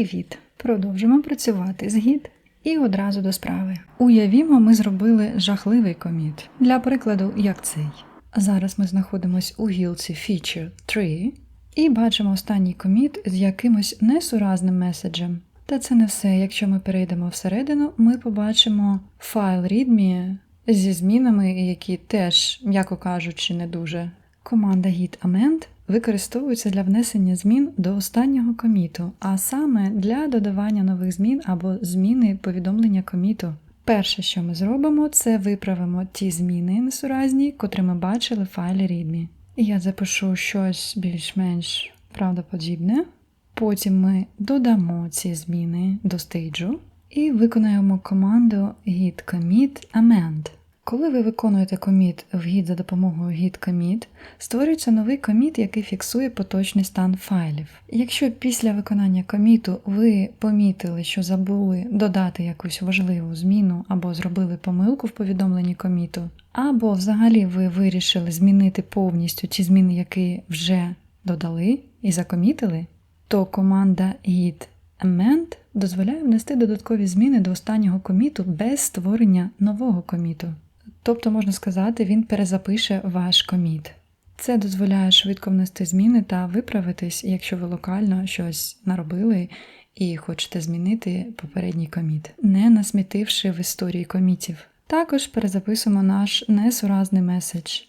Привіт! Продовжимо працювати з гід і одразу до справи. Уявімо, ми зробили жахливий коміт. Для прикладу, як цей. Зараз ми знаходимося у гілці Feature 3 і бачимо останній коміт з якимось несуразним меседжем. Та це не все. Якщо ми перейдемо всередину, ми побачимо файл readme зі змінами, які теж, м'яко кажучи, не дуже. Команда git amend використовується для внесення змін до останнього коміту, а саме для додавання нових змін або зміни повідомлення коміту. Перше, що ми зробимо, це виправимо ті зміни несуразні, котрі ми бачили в файлі readme. Я запишу щось більш-менш правдоподібне. Потім ми додамо ці зміни до стейджу і виконаємо команду git commit amend. Коли ви виконуєте коміт в Git за допомогою git commit, створюється новий коміт, який фіксує поточний стан файлів. Якщо після виконання коміту ви помітили, що забули додати якусь важливу зміну або зробили помилку в повідомленні коміту, або взагалі ви вирішили змінити повністю ті зміни, які вже додали і закомітили, то команда git amend дозволяє внести додаткові зміни до останнього коміту без створення нового коміту. Тобто, можна сказати, він перезапише ваш коміт. Це дозволяє швидко внести зміни та виправитись, якщо ви локально щось наробили і хочете змінити попередній коміт, не насмітивши в історії комітів. Також перезаписуємо наш несуразний меседж.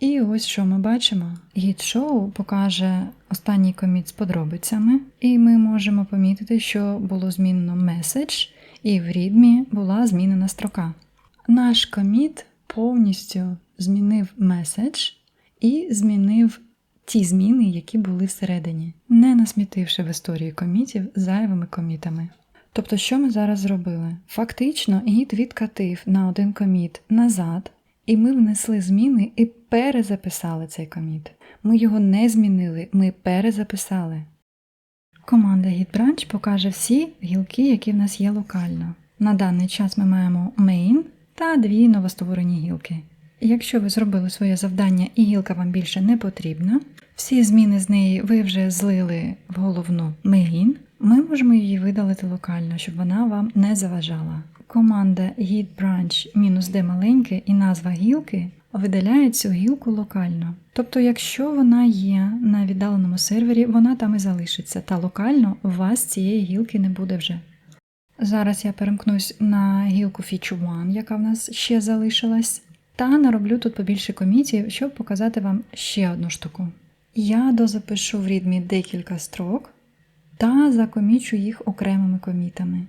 І ось що ми бачимо. Гід шоу покаже останній коміт з подробицями, і ми можемо помітити, що було змінено меседж, і в рідмі була змінена строка. Наш коміт повністю змінив меседж і змінив ті зміни, які були всередині, не насмітивши в історії комітів зайвими комітами. Тобто, що ми зараз зробили? Фактично, гід відкатив на один коміт назад, і ми внесли зміни і перезаписали цей коміт. Ми його не змінили, ми перезаписали. Команда GitBranch покаже всі гілки, які в нас є локально. На даний час ми маємо main та дві новостворені гілки. Якщо ви зробили своє завдання і гілка вам більше не потрібна, всі зміни з неї ви вже злили в головну main, ми можемо її видалити локально, щоб вона вам не заважала. Команда git branch -d маленьке і назва гілки видаляє цю гілку локально. Тобто, якщо вона є на віддаленому сервері, вона там і залишиться, та локально у вас цієї гілки не буде вже. Зараз я перемкнусь на гілку Feature 1, яка в нас ще залишилась, та нароблю тут побільше комітів, щоб показати вам ще одну штуку. Я дозапишу в рідмі декілька строк та закомічу їх окремими комітами.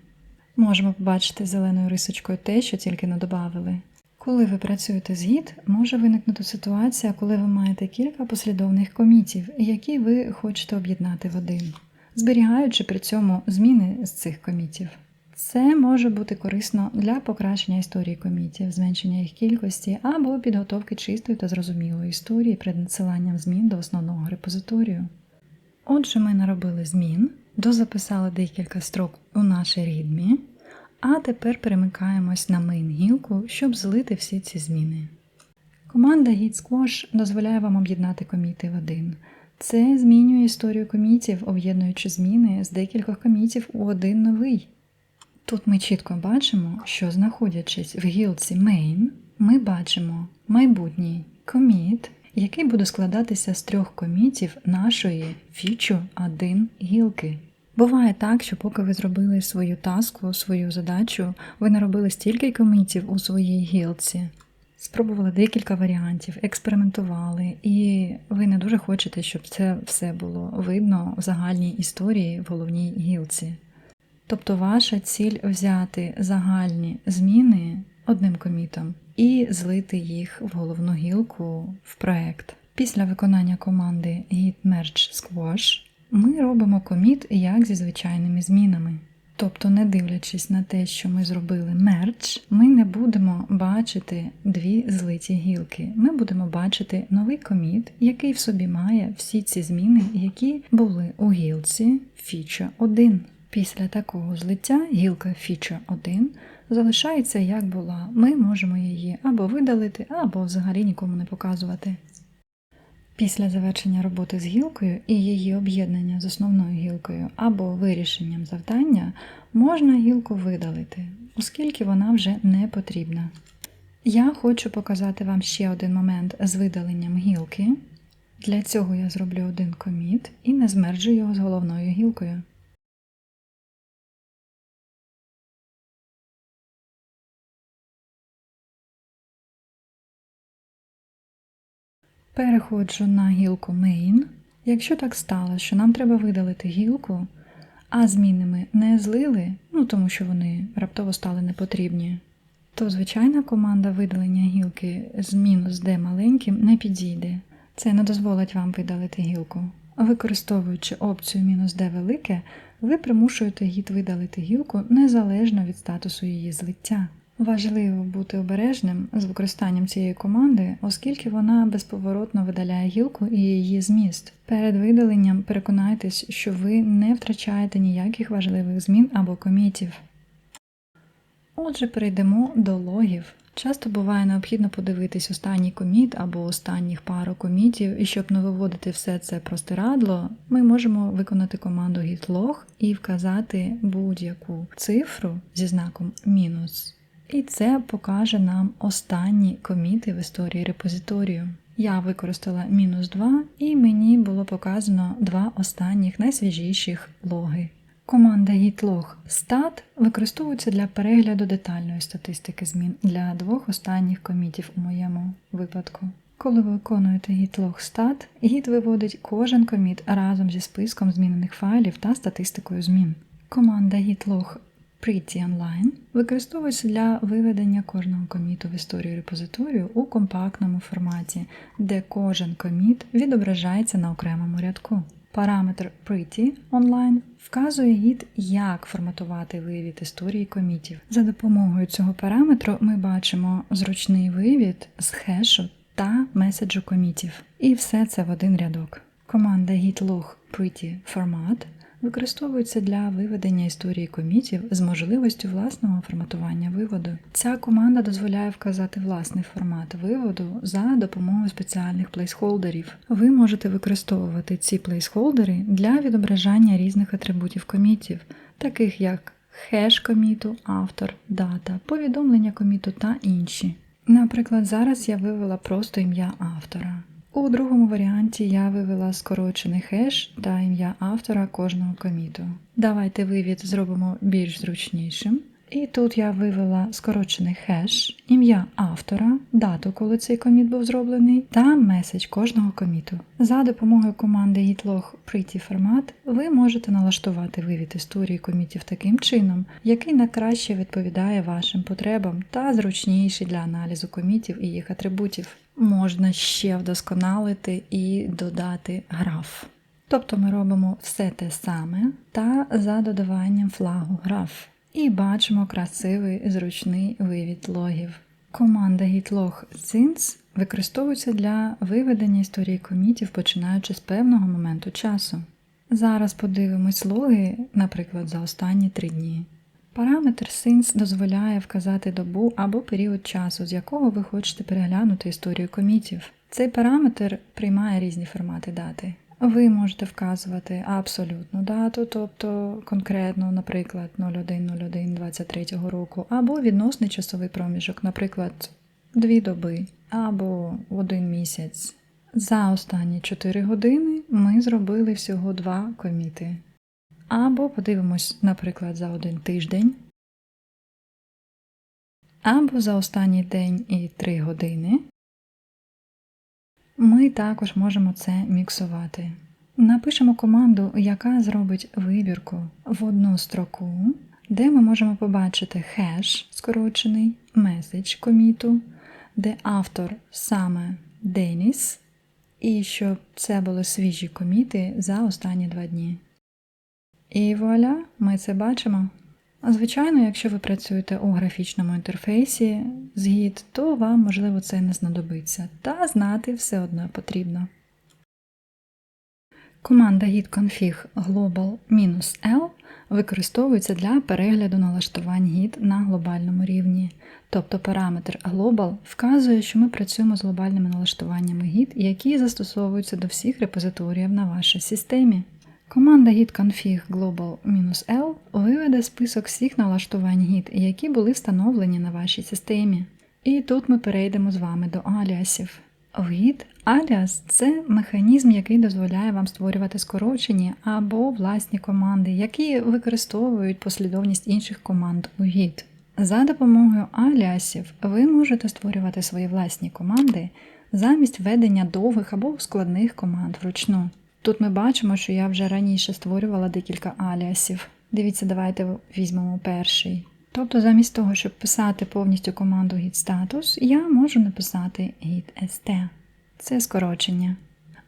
Можемо побачити зеленою рисочкою те, що тільки не додавали. Коли ви працюєте з гід, може виникнути ситуація, коли ви маєте кілька послідовних комітів, які ви хочете об'єднати в один, зберігаючи при цьому зміни з цих комітів. Це може бути корисно для покращення історії комітів, зменшення їх кількості або підготовки чистої та зрозумілої історії перед надсиланням змін до основного репозиторію. Отже, ми наробили змін, дозаписали декілька строк у нашій рідмі, а тепер перемикаємось на main гілку, щоб злити всі ці зміни. Команда Git Squash дозволяє вам об'єднати коміти в один. Це змінює історію комітів, об'єднуючи зміни з декількох комітів у один новий. Тут ми чітко бачимо, що знаходячись в гілці Main, ми бачимо майбутній коміт, який буде складатися з трьох комітів нашої фічу 1 гілки. Буває так, що поки ви зробили свою таску, свою задачу, ви наробили стільки комітів у своїй гілці, спробували декілька варіантів, експериментували, і ви не дуже хочете, щоб це все було видно в загальній історії в головній гілці. Тобто ваша ціль взяти загальні зміни одним комітом і злити їх в головну гілку в проект. Після виконання команди git merge squash ми робимо коміт як зі звичайними змінами. Тобто, не дивлячись на те, що ми зробили мерч, ми не будемо бачити дві злиті гілки. Ми будемо бачити новий коміт, який в собі має всі ці зміни, які були у гілці Feature 1. Після такого злиття гілка Feature 1 залишається як була. Ми можемо її або видалити, або взагалі нікому не показувати. Після завершення роботи з гілкою і її об'єднання з основною гілкою або вирішенням завдання можна гілку видалити, оскільки вона вже не потрібна. Я хочу показати вам ще один момент з видаленням гілки. Для цього я зроблю один коміт і не змерджу його з головною гілкою. Переходжу на гілку Main. Якщо так сталося, що нам треба видалити гілку, а зміни ми не злили, ну тому що вони раптово стали непотрібні, то звичайна команда видалення гілки з мінус D маленьким не підійде. Це не дозволить вам видалити гілку. Використовуючи опцію мінус D велике, ви примушуєте гід видалити гілку незалежно від статусу її злиття. Важливо бути обережним з використанням цієї команди, оскільки вона безповоротно видаляє гілку і її зміст. Перед видаленням переконайтесь, що ви не втрачаєте ніяких важливих змін або комітів. Отже, перейдемо до логів. Часто буває необхідно подивитись останній коміт або останніх пару комітів, і щоб не виводити все це простирадло, ми можемо виконати команду git-log і вказати будь-яку цифру зі знаком мінус. І це покаже нам останні коміти в історії репозиторію. Я використала мінус 2, і мені було показано два останніх найсвіжіших логи. Команда gitlog stat використовується для перегляду детальної статистики змін для двох останніх комітів у моєму випадку. Коли ви виконуєте gitlog stat, git виводить кожен коміт разом зі списком змінених файлів та статистикою змін. Команда gitlog Pretty Online використовується для виведення кожного коміту в історію репозиторію у компактному форматі, де кожен коміт відображається на окремому рядку. Параметр Pretty Online вказує гід, як форматувати вивід історії комітів. За допомогою цього параметру ми бачимо зручний вивід з хешу та меседжу комітів. І все це в один рядок. Команда git-log pretty format використовується для виведення історії комітів з можливістю власного форматування виводу. Ця команда дозволяє вказати власний формат виводу за допомогою спеціальних плейсхолдерів. Ви можете використовувати ці плейсхолдери для відображання різних атрибутів комітів, таких як хеш коміту, автор, дата, повідомлення коміту та інші. Наприклад, зараз я вивела просто ім'я автора. У другому варіанті я вивела скорочений хеш та ім'я автора кожного коміту. Давайте вивід зробимо більш зручнішим. І тут я вивела скорочений хеш, ім'я автора, дату, коли цей коміт був зроблений, та меседж кожного коміту. За допомогою команди gitlog pretty format ви можете налаштувати вивід історії комітів таким чином, який найкраще відповідає вашим потребам та зручніший для аналізу комітів і їх атрибутів. Можна ще вдосконалити і додати граф. Тобто ми робимо все те саме та за додаванням флагу граф. І бачимо красивий зручний вивід логів. Команда gitlog since використовується для виведення історії комітів, починаючи з певного моменту часу. Зараз подивимось логи, наприклад, за останні три дні. Параметр since дозволяє вказати добу або період часу, з якого ви хочете переглянути історію комітів. Цей параметр приймає різні формати дати. Ви можете вказувати абсолютну дату, тобто конкретно, наприклад, 01.01.23 року, або відносний часовий проміжок, наприклад, 2 доби, або один місяць. За останні 4 години ми зробили всього два коміти. Або подивимось, наприклад, за один тиждень, або за останній день і 3 години. Ми також можемо це міксувати. Напишемо команду, яка зробить вибірку в одну строку, де ми можемо побачити хеш скорочений, меседж коміту, де автор саме Деніс, і щоб це були свіжі коміти за останні два дні. І вуаля, ми це бачимо. Звичайно, якщо ви працюєте у графічному інтерфейсі з Git, то вам, можливо, це не знадобиться, та знати все одно потрібно. Команда git-config global-l використовується для перегляду налаштувань гід на глобальному рівні. Тобто параметр Global вказує, що ми працюємо з глобальними налаштуваннями гід, які застосовуються до всіх репозиторіїв на вашій системі. Команда git config global-l виведе список всіх налаштувань гід, які були встановлені на вашій системі. І тут ми перейдемо з вами до аліасів. В Git аліас це механізм, який дозволяє вам створювати скорочені або власні команди, які використовують послідовність інших команд у Git. За допомогою аліасів ви можете створювати свої власні команди замість ведення довгих або складних команд вручну. Тут ми бачимо, що я вже раніше створювала декілька аліасів. Дивіться, давайте візьмемо перший. Тобто, замість того, щоб писати повністю команду git status, я можу написати git st. Це скорочення.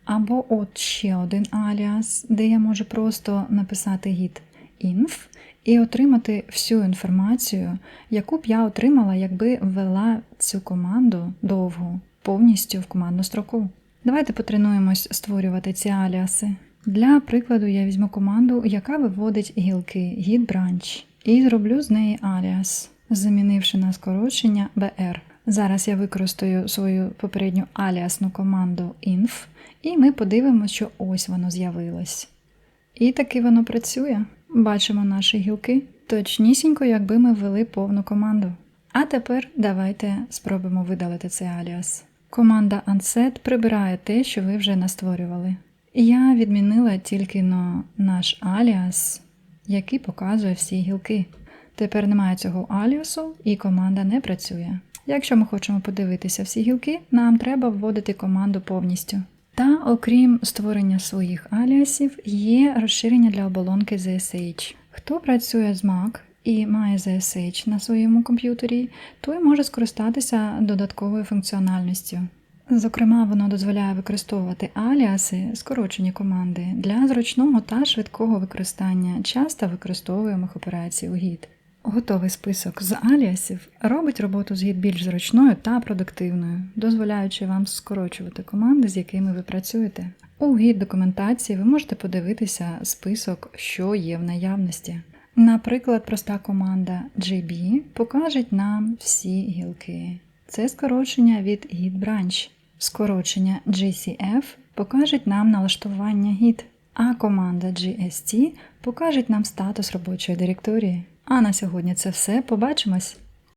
Або от ще один аліас, де я можу просто написати git inf і отримати всю інформацію, яку б я отримала, якби ввела цю команду довгу повністю в командну строку. Давайте потренуємось створювати ці аліаси. Для прикладу я візьму команду, яка виводить гілки git branch, і зроблю з неї аліас, замінивши на скорочення br. Зараз я використаю свою попередню аліасну команду inf, і ми подивимося, що ось воно з'явилось. І таки воно працює. Бачимо наші гілки, точнісінько, якби ми ввели повну команду. А тепер давайте спробуємо видалити цей аліас. Команда unset прибирає те, що ви вже настворювали. Я відмінила тільки но наш аліас, який показує всі гілки. Тепер немає цього аліасу і команда не працює. Якщо ми хочемо подивитися всі гілки, нам треба вводити команду повністю. Та окрім створення своїх аліасів, є розширення для оболонки ZSH. Хто працює з Mac і має ZSH на своєму комп'ютері, той може скористатися додатковою функціональністю. Зокрема, воно дозволяє використовувати аліаси, скорочені команди для зручного та швидкого використання. Часто використовуємо операцій у Git. Готовий список з аліасів робить роботу з Git більш зручною та продуктивною, дозволяючи вам скорочувати команди, з якими ви працюєте. У Git документації ви можете подивитися список, що є в наявності. Наприклад, проста команда GB покаже нам всі гілки. Це скорочення від Git Branch. Скорочення GCF покажуть нам налаштування Git, а команда GST покаже нам статус робочої директорії. А на сьогодні це все. Побачимось!